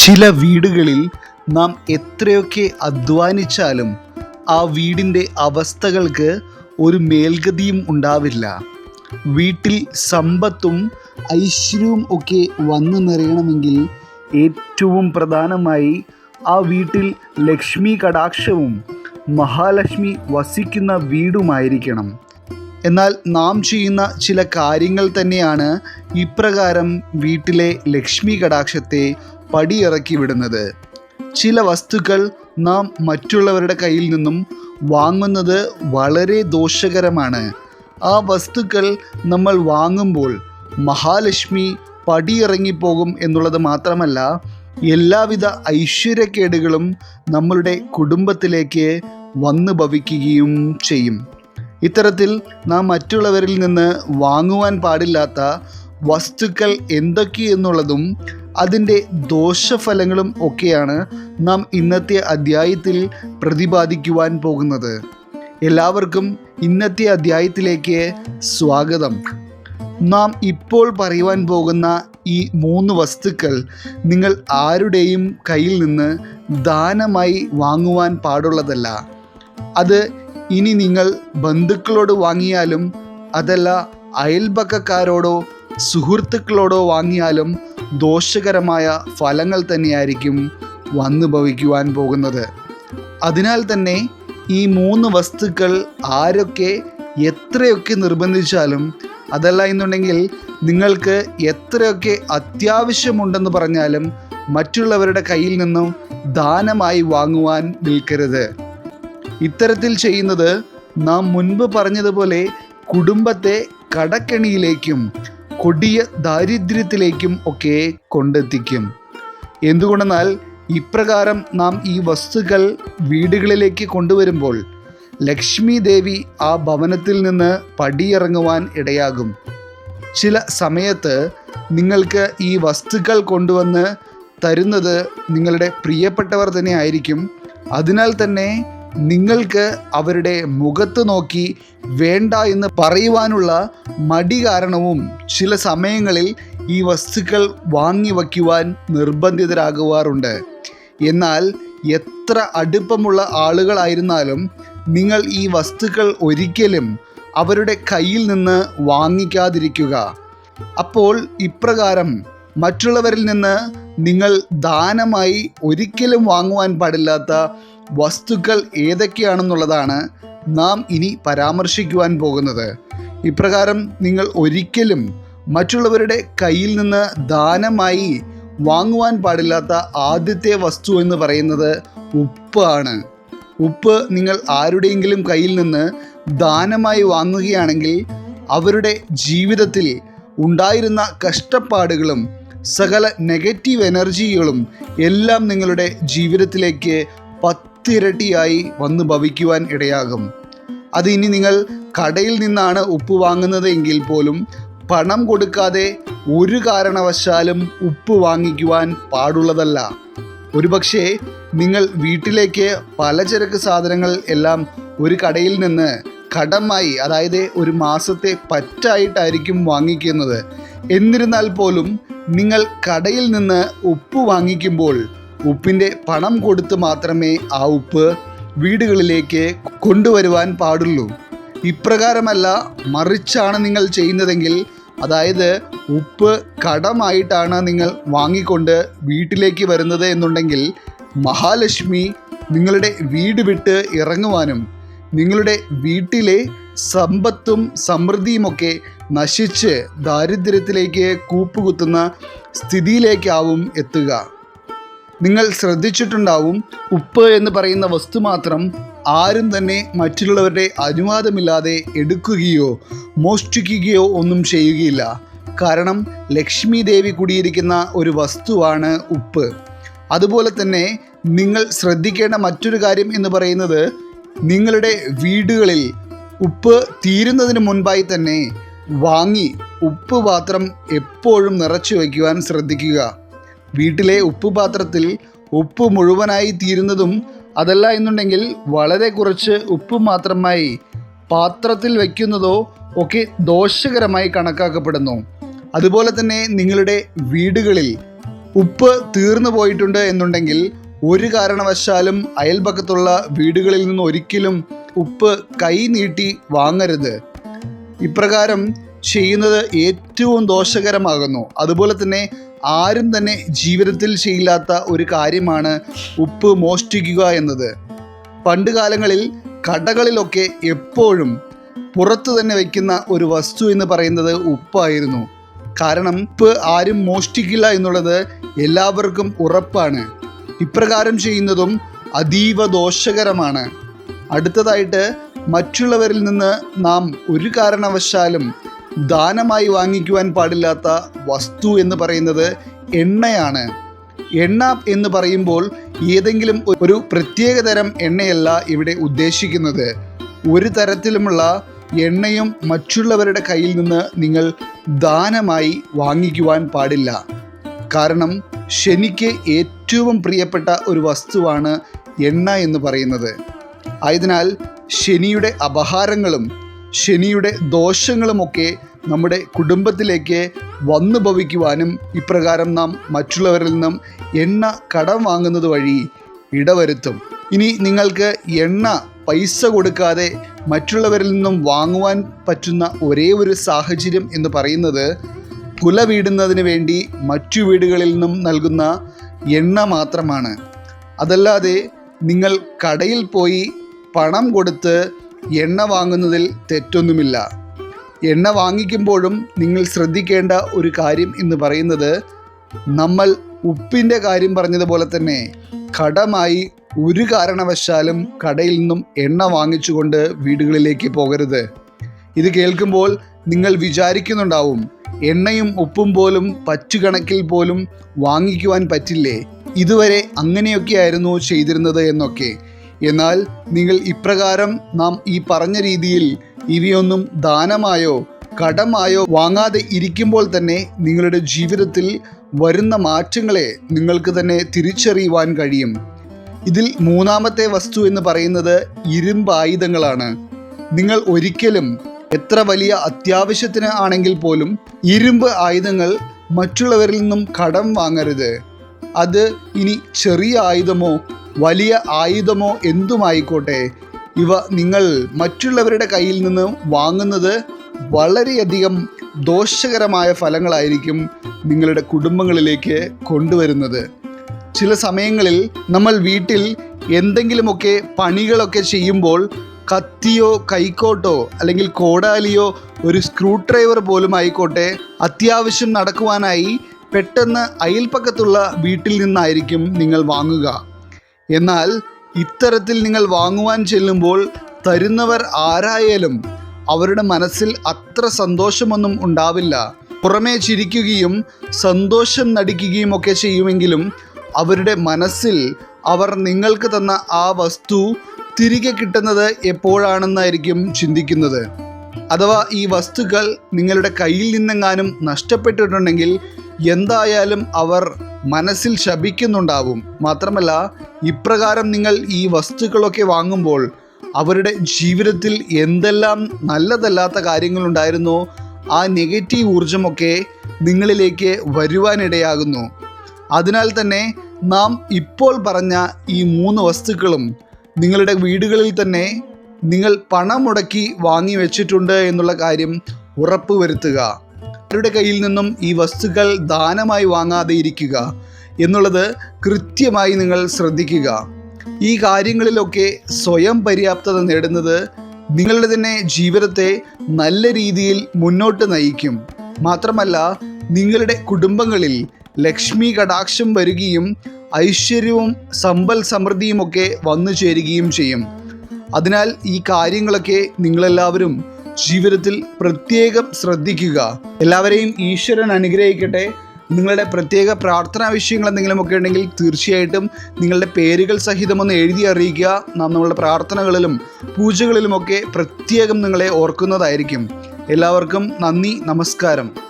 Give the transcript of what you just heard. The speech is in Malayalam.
ചില വീടുകളിൽ നാം എത്രയൊക്കെ അധ്വാനിച്ചാലും ആ വീടിന്റെ അവസ്ഥകൾക്ക് ഒരു മേൽഗതിയും ഉണ്ടാവില്ല. വീട്ടിൽ സമ്പത്തും ഐശ്വര്യവും ഒക്കെ വന്നു നിറയണമെങ്കിൽ ഏറ്റവും പ്രധാനമായി ആ വീട്ടിൽ ലക്ഷ്മി കടാക്ഷവും മഹാലക്ഷ്മി വസിക്കുന്ന വീടുമായിരിക്കണം. എന്നാൽ നാം ചെയ്യുന്ന ചില കാര്യങ്ങൾ തന്നെയാണ് ഇപ്രകാരം വീട്ടിലെ ലക്ഷ്മി കടാക്ഷത്തെ പടിയിറക്കി വിടുന്നത്. ചില വസ്തുക്കൾ നാം മറ്റുള്ളവരുടെ കയ്യിൽ നിന്നും വാങ്ങുന്നത് വളരെ ദോഷകരമാണ്. ആ വസ്തുക്കൾ നമ്മൾ വാങ്ങുമ്പോൾ മഹാലക്ഷ്മി പടിയിറങ്ങിപ്പോകും എന്നുള്ളത് മാത്രമല്ല എല്ലാവിധ ഐശ്വര്യക്കേടുകളും നമ്മളുടെ കുടുംബത്തിലേക്ക് വന്നു ഭവിക്കുകയും ചെയ്യും. ഇത്തരത്തിൽ നാം മറ്റുള്ളവരിൽ നിന്ന് വാങ്ങുവാൻ പാടില്ലാത്ത വസ്തുക്കൾ എന്തൊക്കെയെന്നുള്ളതും അതിന്റെ ദോഷഫലങ്ങളും ഒക്കെയാണ് നാം ഇന്നത്തെ അധ്യായത്തിൽ പ്രതിപാദിക്കുവാൻ പോകുന്നത്. എല്ലാവർക്കും ഇന്നത്തെ അധ്യായത്തിലേക്ക് സ്വാഗതം. നാം ഇപ്പോൾ പറയുവാൻ പോകുന്ന ഈ മൂന്ന് വസ്തുക്കൾ നിങ്ങൾ ആരുടെയും കയ്യിൽ നിന്ന് ദാനമായി വാങ്ങുവാൻ പാടുള്ളതല്ല. അത് ഇനി നിങ്ങൾ ബന്ധുക്കളോട് വാങ്ങിയാലും അതല്ല അയൽപക്കക്കാരോടോ സുഹൃത്തുക്കളോടോ വാങ്ങിയാലും ദോഷകരമായ ഫലങ്ങൾ തന്നെയായിരിക്കും വന്നു ഭവിക്കുവാൻ പോകുന്നത്. അതിനാൽ തന്നെ ഈ മൂന്ന് വസ്തുക്കൾ ആരൊക്കെ എത്രയൊക്കെ നിർബന്ധിച്ചാലും അതല്ല എന്നുണ്ടെങ്കിൽ നിങ്ങൾക്ക് എത്രയൊക്കെ അത്യാവശ്യമുണ്ടെന്ന് പറഞ്ഞാലും മറ്റുള്ളവരുടെ കയ്യിൽ നിന്നും ദാനമായി വാങ്ങുവാൻ നിൽക്കരുത്. ഇത്തരത്തിൽ ചെയ്യുന്നത് നാം മുൻപ് പറഞ്ഞതുപോലെ കുടുംബത്തെ കടക്കെണിയിലേക്കും കൊടിയ ദാരിദ്ര്യത്തിലേക്കും ഒക്കെ കൊണ്ടെത്തിക്കും. എന്തുകൊണ്ടെന്നാൽ ഇപ്രകാരം നാം ഈ വസ്തുക്കൾ വീടുകളിലേക്ക് കൊണ്ടുവരുമ്പോൾ ലക്ഷ്മി ദേവി ആ ഭവനത്തിൽ നിന്ന് പടിയിറങ്ങുവാൻ ഇടയാകും. ചില സമയത്ത് നിങ്ങൾക്ക് ഈ വസ്തുക്കൾ കൊണ്ടുവന്ന് തരുന്നത് നിങ്ങളുടെ പ്രിയപ്പെട്ടവർ തന്നെ ആയിരിക്കും. അതിനാൽ തന്നെ നിങ്ങൾക്ക് അവരുടെ മുഖത്ത് നോക്കി വേണ്ട എന്ന് പറയുവാനുള്ള മടി കാരണവും ചില സമയങ്ങളിൽ ഈ വസ്തുക്കൾ വാങ്ങി വയ്ക്കുവാൻ നിർബന്ധിതരാകുവാറുണ്ട്. എന്നാൽ എത്ര അടുപ്പമുള്ള ആളുകളായിരുന്നാലും നിങ്ങൾ ഈ വസ്തുക്കൾ ഒരിക്കലും അവരുടെ കയ്യിൽ നിന്ന് വാങ്ങിക്കാതിരിക്കുക. അപ്പോൾ ഇപ്രകാരം മറ്റുള്ളവരിൽ നിന്ന് നിങ്ങൾ ദാനമായി ഒരിക്കലും വാങ്ങുവാൻ പാടില്ലാത്ത വസ്തുക്കൾ ഏതൊക്കെയാണെന്നുള്ളതാണ് നാം ഇനി പരാമർശിക്കുവാൻ പോകുന്നത്. ഇപ്രകാരം നിങ്ങൾ ഒരിക്കലും മറ്റുള്ളവരുടെ കയ്യിൽ നിന്ന് ദാനമായി വാങ്ങുവാൻ പാടില്ലാത്ത ആദ്യത്തെ വസ്തു എന്ന് പറയുന്നത് ഉപ്പാണ്. ഉപ്പ് നിങ്ങൾ ആരുടെയെങ്കിലും കയ്യിൽ നിന്ന് ദാനമായി വാങ്ങുകയാണെങ്കിൽ അവരുടെ ജീവിതത്തിൽ ഉണ്ടായിരുന്ന കഷ്ടപ്പാടുകളും സകല നെഗറ്റീവ് എനർജികളും എല്ലാം നിങ്ങളുടെ ജീവിതത്തിലേക്ക് പത്തിരട്ടിയായി വന്ന് ഭവിക്കുവാൻ ഇടയാകും. അത് ഇനി നിങ്ങൾ കടയിൽ നിന്നാണ് ഉപ്പ് വാങ്ങുന്നത് എങ്കിൽ പോലും പണം കൊടുക്കാതെ ഒരു കാരണവശാലും ഉപ്പ് വാങ്ങിക്കുവാൻ പാടുള്ളതല്ല. ഒരുപക്ഷെ നിങ്ങൾ വീട്ടിലേക്ക് പലചരക്ക് സാധനങ്ങൾ എല്ലാം ഒരു കടയിൽ നിന്ന് കടമായി അതായത് ഒരു മാസത്തെ പറ്റായിട്ടായിരിക്കും വാങ്ങിക്കുന്നത്. എന്നിരുന്നാൽ പോലും നിങ്ങൾ കടയിൽ നിന്ന് ഉപ്പ് വാങ്ങിക്കുമ്പോൾ ഉപ്പിന്റെ പണം കൊടുത്ത് മാത്രമേ ആ ഉപ്പ് വീടുകളിലേക്ക് കൊണ്ടുവരുവാൻ പാടുള്ളൂ. ഇപ്രകാരമല്ല മറിച്ചാണ് നിങ്ങൾ ചെയ്യുന്നതെങ്കിൽ അതായത് ഉപ്പ് കടമായിട്ടാണ് നിങ്ങൾ വാങ്ങിക്കൊണ്ട് വീട്ടിലേക്ക് വരുന്നത് എന്നുണ്ടെങ്കിൽ മഹാലക്ഷ്മി നിങ്ങളുടെ വീട് വിട്ട് ഇറങ്ങുവാനും നിങ്ങളുടെ വീട്ടിലെ സമ്പത്തും സമൃദ്ധിയുമൊക്കെ നശിച്ച് ദാരിദ്ര്യത്തിലേക്ക് കൂപ്പുകുത്തുന്ന സ്ഥിതിയിലേക്കാവും എത്തുക. നിങ്ങൾ ശ്രദ്ധിച്ചിട്ടുണ്ടാവും. ഉപ്പ് എന്ന് പറയുന്ന വസ്തു മാത്രം ആരും തന്നെ മറ്റുള്ളവരുടെ അനുവാദമില്ലാതെ എടുക്കുകയോ മോഷ്ടിക്കുകയോ ഒന്നും ചെയ്യുകയില്ല. കാരണം ലക്ഷ്മി ദേവി കുടിയിരിക്കുന്ന ഒരു വസ്തുവാണ് ഉപ്പ്. അതുപോലെ തന്നെ നിങ്ങൾ ശ്രദ്ധിക്കേണ്ട മറ്റൊരു കാര്യം എന്ന് പറയുന്നത് നിങ്ങളുടെ വീടുകളിൽ ഉപ്പ് തീരുന്നതിന് മുൻപായി തന്നെ വാങ്ങി ഉപ്പ് പാത്രം എപ്പോഴും നിറച്ചു വയ്ക്കുവാൻ ശ്രദ്ധിക്കുക. വീട്ടിലെ ഉപ്പ് പാത്രത്തിൽ ഉപ്പ് മുഴുവനായി തീരുന്നതും അതല്ല എന്നുണ്ടെങ്കിൽ വളരെ കുറച്ച് ഉപ്പ് മാത്രമായി പാത്രത്തിൽ വയ്ക്കുന്നതോ ഒക്കെ ദോഷകരമായി കണക്കാക്കപ്പെടുന്നു. അതുപോലെ തന്നെ നിങ്ങളുടെ വീടുകളിൽ ഉപ്പ് തീർന്നു പോയിട്ടുണ്ട് എന്നുണ്ടെങ്കിൽ ഒരു കാരണവശാലും അയൽപക്കത്തുള്ള വീടുകളിൽ നിന്ന് ഒരിക്കലും ഉപ്പ് കൈ നീട്ടി വാങ്ങരുത്. ഇപ്രകാരം ചെയ്യുന്നത് ഏറ്റവും ദോഷകരമാകുന്നു. അതുപോലെ തന്നെ ആരും തന്നെ ജീവിതത്തിൽ ചെയ്യില്ലാത്ത ഒരു കാര്യമാണ് ഉപ്പ് മോഷ്ടിക്കുക എന്നത്. പണ്ട് കാലങ്ങളിൽ കടകളിലൊക്കെ എപ്പോഴും പുറത്തു തന്നെ വയ്ക്കുന്ന ഒരു വസ്തു എന്ന് പറയുന്നത് ഉപ്പായിരുന്നു. കാരണം ഉപ്പ് ആരും മോഷ്ടിക്കില്ല എന്നുള്ളത് എല്ലാവർക്കും ഉറപ്പാണ്. ഇപ്രകാരം ചെയ്യുന്നതും അതീവ ദോഷകരമാണ്. അടുത്തതായിട്ട് മറ്റുള്ളവരിൽ നിന്ന് നാം ഒരു കാരണവശാലും ദാനമായി വാങ്ങിക്കുവാൻ പാടില്ലാത്ത വസ്തു എന്ന് പറയുന്നത് എണ്ണയാണ്. എണ്ണ എന്ന് പറയുമ്പോൾ ഏതെങ്കിലും ഒരു പ്രത്യേക തരം എണ്ണയല്ല ഇവിടെ ഉദ്ദേശിക്കുന്നത്. ഒരു തരത്തിലുമുള്ള എണ്ണയും മറ്റുള്ളവരുടെ കയ്യിൽ നിന്ന് നിങ്ങൾ ദാനമായി വാങ്ങിക്കുവാൻ പാടില്ല. കാരണം ശനിക്ക് ഏറ്റവും പ്രിയപ്പെട്ട ഒരു വസ്തുവാണ് എണ്ണ എന്ന് പറയുന്നത്. ആയതിനാൽ ശനിയുടെ അപഹാരങ്ങളും ശനിയുടെ ദോഷങ്ങളുമൊക്കെ നമ്മുടെ കുടുംബത്തിലേക്ക് വന്നു ഭവിക്കുവാനും ഇപ്രകാരം നാം മറ്റുള്ളവരിൽ നിന്നും എണ്ണ കടം വാങ്ങുന്നത് വഴി ഇടവരുത്തും. ഇനി നിങ്ങൾക്ക് എണ്ണ പൈസ കൊടുക്കാതെ മറ്റുള്ളവരിൽ നിന്നും വാങ്ങുവാൻ പറ്റുന്ന ഒരേ ഒരു സാഹചര്യം എന്ന് പറയുന്നത് കുല വീടുന്നതിന് വേണ്ടി മറ്റു വീടുകളിൽ നിന്നും നൽകുന്ന എണ്ണ മാത്രമാണ്. അതല്ലാതെ നിങ്ങൾ കടയിൽ പോയി പണം കൊടുത്ത് എണ്ണ വാങ്ങുന്നതിൽ തെറ്റൊന്നുമില്ല. എണ്ണ വാങ്ങിക്കുമ്പോഴും നിങ്ങൾ ശ്രദ്ധിക്കേണ്ട ഒരു കാര്യം എന്ന് പറയുന്നത് നമ്മൾ ഉപ്പിന്റെ കാര്യം പറഞ്ഞതുപോലെ തന്നെ കടമായി ഒരു കാരണവശാലും കടയിൽ നിന്നും എണ്ണ വാങ്ങിച്ചുകൊണ്ട് വീടുകളിലേക്ക് പോകരുത്. ഇത് കേൾക്കുമ്പോൾ നിങ്ങൾ വിചാരിക്കുന്നുണ്ടാവും എണ്ണയും ഉപ്പും പോലും പറ്റുകണക്കിൽ പോലും വാങ്ങിക്കുവാൻ പറ്റില്ലേ? ഇതുവരെ അങ്ങനെയൊക്കെയായിരുന്നു ചെയ്തിരുന്നത് എന്നൊക്കെ. എന്നാൽ നിങ്ങൾ ഇപ്രകാരം നാം ഈ പറഞ്ഞ രീതിയിൽ ഇവയൊന്നും ദാനമായോ കടമായോ വാങ്ങാതെ ഇരിക്കുമ്പോൾ തന്നെ നിങ്ങളുടെ ജീവിതത്തിൽ വരുന്ന മാറ്റങ്ങളെ നിങ്ങൾക്ക് തന്നെ തിരിച്ചറിയുവാൻ കഴിയും. ഇതിൽ മൂന്നാമത്തെ വസ്തു എന്ന് പറയുന്നത് ഇരുമ്പായുധങ്ങളാണ് നിങ്ങൾ ഒരിക്കലും എത്ര വലിയ അത്യാവശ്യത്തിന് ആണെങ്കിൽ പോലും ഇരുമ്പ് ആയുധങ്ങൾ മറ്റുള്ളവരിൽ നിന്നും കടം വാങ്ങരുത്. അത് ഇനി ചെറിയ ആയുധമോ വലിയ ആയുധമോ എന്തുമായിക്കോട്ടെ ഇവ നിങ്ങൾ മറ്റുള്ളവരുടെ കയ്യിൽ നിന്ന് വാങ്ങുന്നത് വളരെയധികം ദോഷകരമായ ഫലങ്ങളായിരിക്കും നിങ്ങളുടെ കുടുംബങ്ങളിലേക്ക് കൊണ്ടുവരുന്നത്. ചില സമയങ്ങളിൽ നമ്മൾ വീട്ടിൽ എന്തെങ്കിലുമൊക്കെ പണികളൊക്കെ ചെയ്യുമ്പോൾ കത്തിയോ കൈക്കോട്ടോ അല്ലെങ്കിൽ കോടാലിയോ ഒരു സ്ക്രൂ ഡ്രൈവർ പോലും ആയിക്കോട്ടെ അത്യാവശ്യം നടക്കുവാനായി പെട്ടെന്ന് അയൽപ്പക്കത്തുള്ള വീട്ടിൽ നിന്നായിരിക്കും നിങ്ങൾ വാങ്ങുക. എന്നാൽ ഇത്തരത്തിൽ നിങ്ങൾ വാങ്ങുവാൻ ചെല്ലുമ്പോൾ തരുന്നവർ ആരായാലും അവരുടെ മനസ്സിൽ അത്ര സന്തോഷമൊന്നും ഉണ്ടാവില്ല. പുറമേ ചിരിക്കുകയും സന്തോഷം നടിക്കുകയും ഒക്കെ ചെയ്യുമെങ്കിലും അവരുടെ മനസ്സിൽ അവർ നിങ്ങൾക്ക് തന്ന ആ വസ്തു തിരികെ കിട്ടുന്നത് എപ്പോഴാണെന്നായിരിക്കും ചിന്തിക്കുന്നത്. അഥവാ ഈ വസ്തുക്കൾ നിങ്ങളുടെ കയ്യിൽ നിന്നെങ്ങാനും നഷ്ടപ്പെട്ടിട്ടുണ്ടെങ്കിൽ എന്തായാലും അവർ മനസ്സിൽ ശപിക്കുന്നുണ്ടാവും. മാത്രമല്ല ഇപ്രകാരം നിങ്ങൾ ഈ വസ്തുക്കളൊക്കെ വാങ്ങുമ്പോൾ അവരുടെ ജീവിതത്തിൽ എന്തെല്ലാം നല്ലതല്ലാത്ത കാര്യങ്ങളുണ്ടായിരുന്നോ ആ നെഗറ്റീവ് ഊർജമൊക്കെ നിങ്ങളിലേക്ക് വരുവാനിടയാകുന്നു. അതിനാൽ തന്നെ നാം ഇപ്പോൾ പറഞ്ഞ ഈ മൂന്ന് വസ്തുക്കളും നിങ്ങളുടെ വീടുകളിൽ തന്നെ നിങ്ങൾ പണം മുടക്കി വാങ്ങി വെച്ചിട്ടുണ്ട് എന്നുള്ള കാര്യം ഉറപ്പുവരുത്തുക. അവരുടെ കയ്യിൽ നിന്നും ഈ വസ്തുക്കൾ ദാനമായി വാങ്ങാതെ ഇരിക്കുക എന്നുള്ളത് കൃത്യമായി നിങ്ങൾ ശ്രദ്ധിക്കുക. ഈ കാര്യങ്ങളിലൊക്കെ സ്വയം പര്യാപ്തത നേടുന്നത് നിങ്ങളുടെ തന്നെ ജീവിതത്തെ നല്ല രീതിയിൽ മുന്നോട്ട് നയിക്കും. മാത്രമല്ല നിങ്ങളുടെ കുടുംബങ്ങളിൽ ലക്ഷ്മി കടാക്ഷം വരികയും ഐശ്വര്യവും സമ്പൽ സമൃദ്ധിയുമൊക്കെ വന്നു ചേരുകയും ചെയ്യും. അതിനാൽ ഈ കാര്യങ്ങളൊക്കെ നിങ്ങളെല്ലാവരും ജീവിതത്തിൽ പ്രത്യേകം ശ്രദ്ധിക്കുക. എല്ലാവരെയും ഈശ്വരൻ അനുഗ്രഹിക്കട്ടെ. നിങ്ങളുടെ പ്രത്യേക പ്രാർത്ഥനാ വിഷയങ്ങൾ എന്തെങ്കിലുമൊക്കെ ഉണ്ടെങ്കിൽ തീർച്ചയായിട്ടും നിങ്ങളുടെ പേരുകൾ സഹിതം ഒന്ന് എഴുതി അറിയിക്കുക. നാം നമ്മളുടെ പ്രാർത്ഥനകളിലും പൂജകളിലുമൊക്കെ പ്രത്യേകം നിങ്ങളെ ഓർക്കുന്നതായിരിക്കും. എല്ലാവർക്കും നന്ദി നമസ്കാരം.